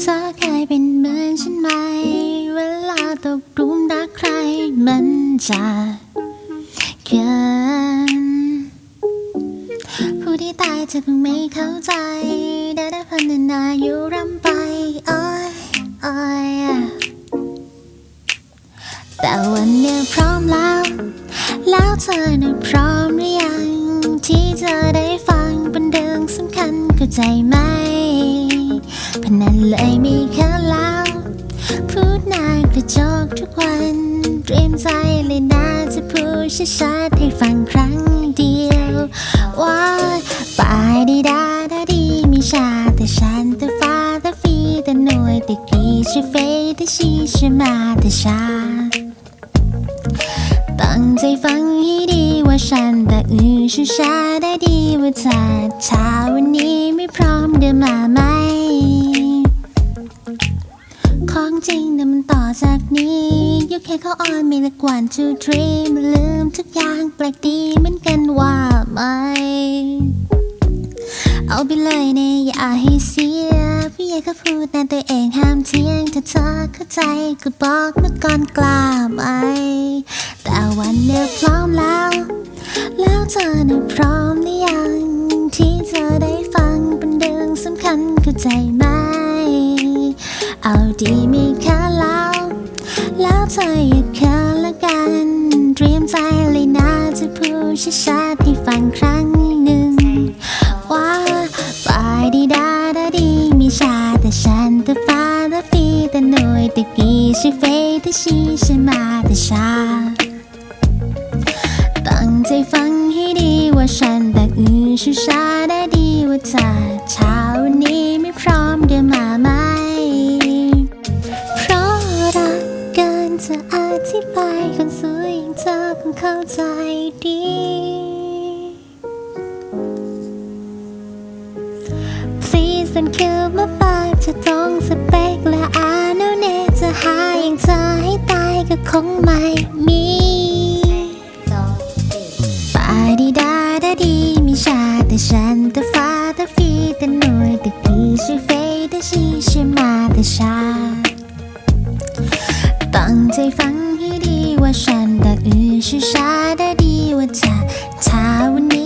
เธอเคยเป็นเหมือนฉันไหม เวลาตกรุมรักใครมันจะเกินผู้ที่ตายจะเพิ่งไม่เข้าใจได้ได้พันนาอยู่รำไปอ้อยอ้อยแต่วันนี้พร้อมแล้ว แล้วเธอน่นพร้อมหรือยัง ที่จะได้ฟังเป็นเรื่องสำคัญเข้าใจไหม เลยมีแค่แล้วพูดหนากระจกทุกวันเตรียมใจเลยนะจะพูดชัดๆให้ฟังครั้งเดียว ว่าปายดีดาดาดีมีชาแต่ฉันแต่ฟ้าแต่ฟีแต่หน่วยแต่กรีชื่อเฟยแต่ชีชื่อมาแต่ชาตั้งใจฟังให้ดีว่าฉันแต่อือชูชาได้ดีว่าเธอเช้าวันนี้ไม่พร้อมเดินมา ไหมของจริงนะมันต่อจากนี้ยูแค่เขาออนมีละกวัน two three มันลืมทุกอย่างแปลกดีเหมือนกันว่าไหม เอาไปเลยเนี่ยอย่าให้เสีย พี่ใหญ่ก็พูดแนะตัวเองห้ามเที่ยง ถ้าเธอเข้าใจก็บอกมาก่อนกล้าไหม แต่วันเนี้ยพร้อมแล้ว เอาดีไม่แค่แล้วแล้วเธออย่าเคินละกัน เตรียมใจเลยนะจะพูดชัดๆให้ฟังครั้งหนึ่ง ว่าปายดีดาดาดีมีชาแต่ฉันแต่ฟ้าแต่ฟีแต่หน่วยแต่กีชื่อเฟยแต่ชีฉันมาแต่ชา ตั้งใจฟังให้ดีว่าฉันแต่อือชูชาได้ดีว่า เข้าใจดี Please don't kill จะต้องสเปกและอาโนเนจะหายอย่างเธอให้ตายก็คงไม่มีปาดีดาดาดีมีชาแต่ฉันแต่ฟ้าแต่ฟีแต่หน่วยแต่พีชื่อเฟยแต่ชีชื่อมาแต่ชาตั้งใจฟังให้ดีว่าฉัน 大鱼吃虾的，我擦擦污泥。